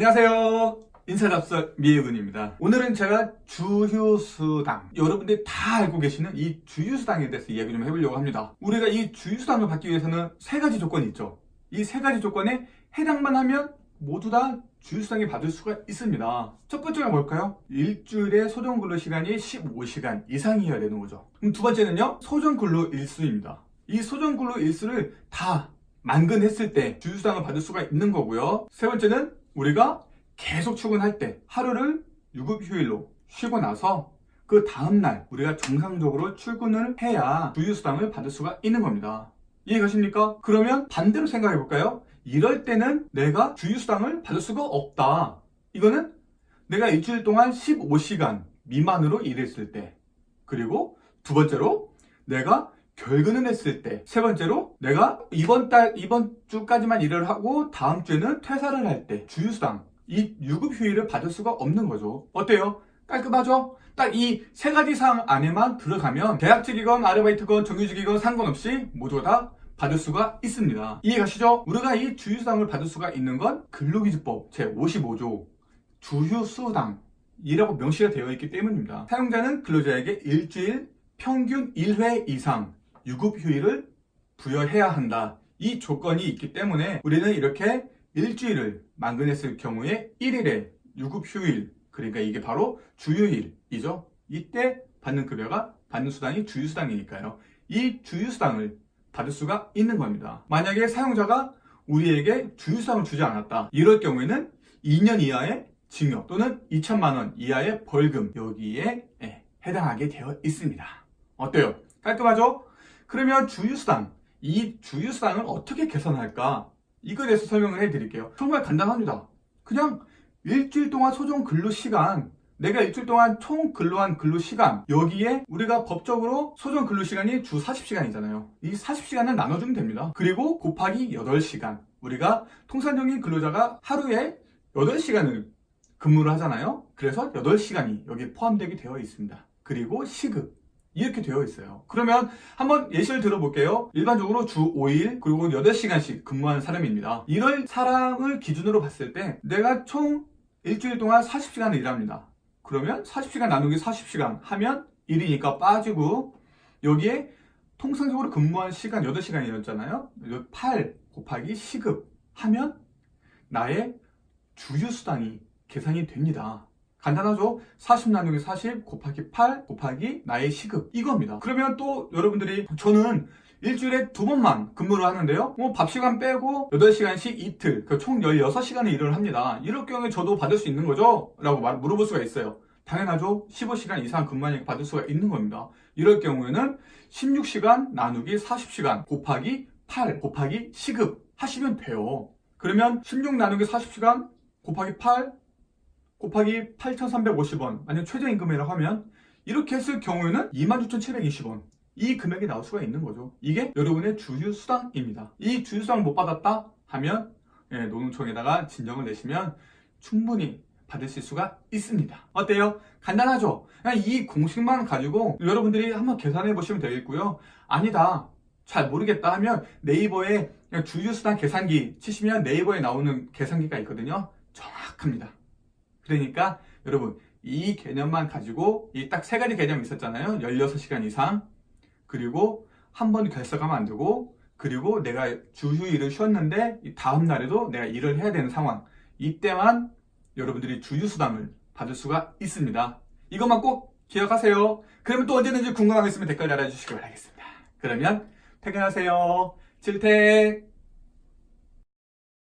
안녕하세요. 인사잡설 미혜근입니다. 오늘은 제가 주휴수당, 여러분들이 다 알고 계시는 이 주휴수당에 대해서 이야기 좀 해보려고 합니다. 우리가 이 주휴수당을 받기 위해서는 세 가지 조건이 있죠. 이 세 가지 조건에 해당만 하면 모두 다 주휴수당이 받을 수가 있습니다. 첫 번째가 뭘까요? 일주일에 소정 근로 시간이 15시간 이상이어야 되는 거죠. 그럼 두 번째는요, 소정 근로 일수입니다. 이 소정 근로 일수를 다 만근했을 때 주휴수당을 받을 수가 있는 거고요. 세 번째는 우리가 계속 출근할 때 하루를 유급 휴일로 쉬고 나서 그 다음날 우리가 정상적으로 출근을 해야 주휴수당을 받을 수가 있는 겁니다. 이해가십니까? 그러면 반대로 생각해 볼까요? 이럴 때는 내가 주휴수당을 받을 수가 없다. 이거는 내가 일주일 동안 15시간 미만으로 일했을 때 그리고 두 번째로 내가 결근을 했을 때, 세 번째로 내가 이번 달, 이번 주까지만 일을 하고 다음 주에는 퇴사를 할 때, 주휴수당, 이 유급 휴일을 받을 수가 없는 거죠. 어때요? 깔끔하죠? 딱 이 세 가지 사항 안에만 들어가면 계약직이건 아르바이트건 정규직이건 상관없이 모두 다 받을 수가 있습니다. 이해가시죠? 우리가 이 주휴수당을 받을 수가 있는 건 근로기준법 제55조 주휴수당 이라고 명시가 되어 있기 때문입니다. 사용자는 근로자에게 일주일 평균 1회 이상 유급 휴일을 부여해야 한다. 이 조건이 있기 때문에 우리는 이렇게 일주일을 만근했을 경우에 1일의 유급 휴일, 그러니까 이게 바로 주휴일이죠. 이때 받는 급여가 받는 수당이 주휴수당이니까요. 이 주휴수당을 받을 수가 있는 겁니다. 만약에 사용자가 우리에게 주휴수당을 주지 않았다. 이럴 경우에는 2년 이하의 징역 또는 2천만 원 이하의 벌금 여기에 예, 해당하게 되어 있습니다. 어때요? 깔끔하죠? 그러면 주휴수당, 이 주휴수당을 어떻게 계산할까? 이거에 대해서 설명을 해드릴게요. 정말 간단합니다. 그냥 일주일 동안 소정 근로 시간, 내가 일주일 동안 총 근로한 근로 시간, 여기에 우리가 법적으로 소정 근로 시간이 주 40시간이잖아요. 이 40시간을 나눠주면 됩니다. 그리고 곱하기 8시간. 우리가 통상적인 근로자가 하루에 8시간을 근무를 하잖아요. 그래서 8시간이 여기 포함되게 되어 있습니다. 그리고 시급. 이렇게 되어 있어요. 그러면 한번 예시를 들어볼게요. 일반적으로 주 5일 그리고 8시간씩 근무하는 사람입니다. 이럴 사람을 기준으로 봤을 때 내가 총 일주일 동안 40시간을 일합니다. 그러면 40시간 나누기 40시간 하면 1이니까 빠지고 여기에 통상적으로 근무한 시간 8시간이었잖아요. 8 곱하기 시급 하면 나의 주휴수당이 계산이 됩니다. 간단하죠? 40 나누기 40 곱하기 8 곱하기 나의 시급 이겁니다. 그러면 또 여러분들이 저는 일주일에 두 번만 근무를 하는데요. 뭐 밥 시간 빼고 8시간씩 이틀, 그총 16시간을 일을 합니다. 이럴 경우에 저도 받을 수 있는 거죠? 라고 말- 물어볼 수가 있어요. 당연하죠. 15시간 이상 근무하니까 받을 수가 있는 겁니다. 이럴 경우에는 16시간 나누기 40시간 곱하기 8 곱하기 시급 하시면 돼요. 그러면 16 나누기 40시간 곱하기 8 곱하기 8,350원 아니면 최저임금이라고 하면 이렇게 했을 경우에는 26,720원 이 금액이 나올 수가 있는 거죠. 이게 여러분의 주휴수당입니다. 이 주휴수당 못 받았다 하면 예, 노동청에다가 진정을 내시면 충분히 받으실 수가 있습니다. 어때요? 간단하죠? 그냥 이 공식만 가지고 여러분들이 한번 계산해 보시면 되겠고요. 아니다. 잘 모르겠다 하면 네이버에 주휴수당 계산기 치시면 네이버에 나오는 계산기가 있거든요. 정확합니다. 그러니까 여러분 이 개념만 가지고 이 딱 세 가지 개념이 있었잖아요. 16시간 이상 그리고 한 번 결석하면 안 되고 그리고 내가 주휴일을 쉬었는데 이 다음 날에도 내가 일을 해야 되는 상황 이때만 여러분들이 주휴수당을 받을 수가 있습니다. 이것만 꼭 기억하세요. 그러면 또 언제든지 있으면 댓글 달아주시기 바라겠습니다. 그러면 퇴근하세요. 질택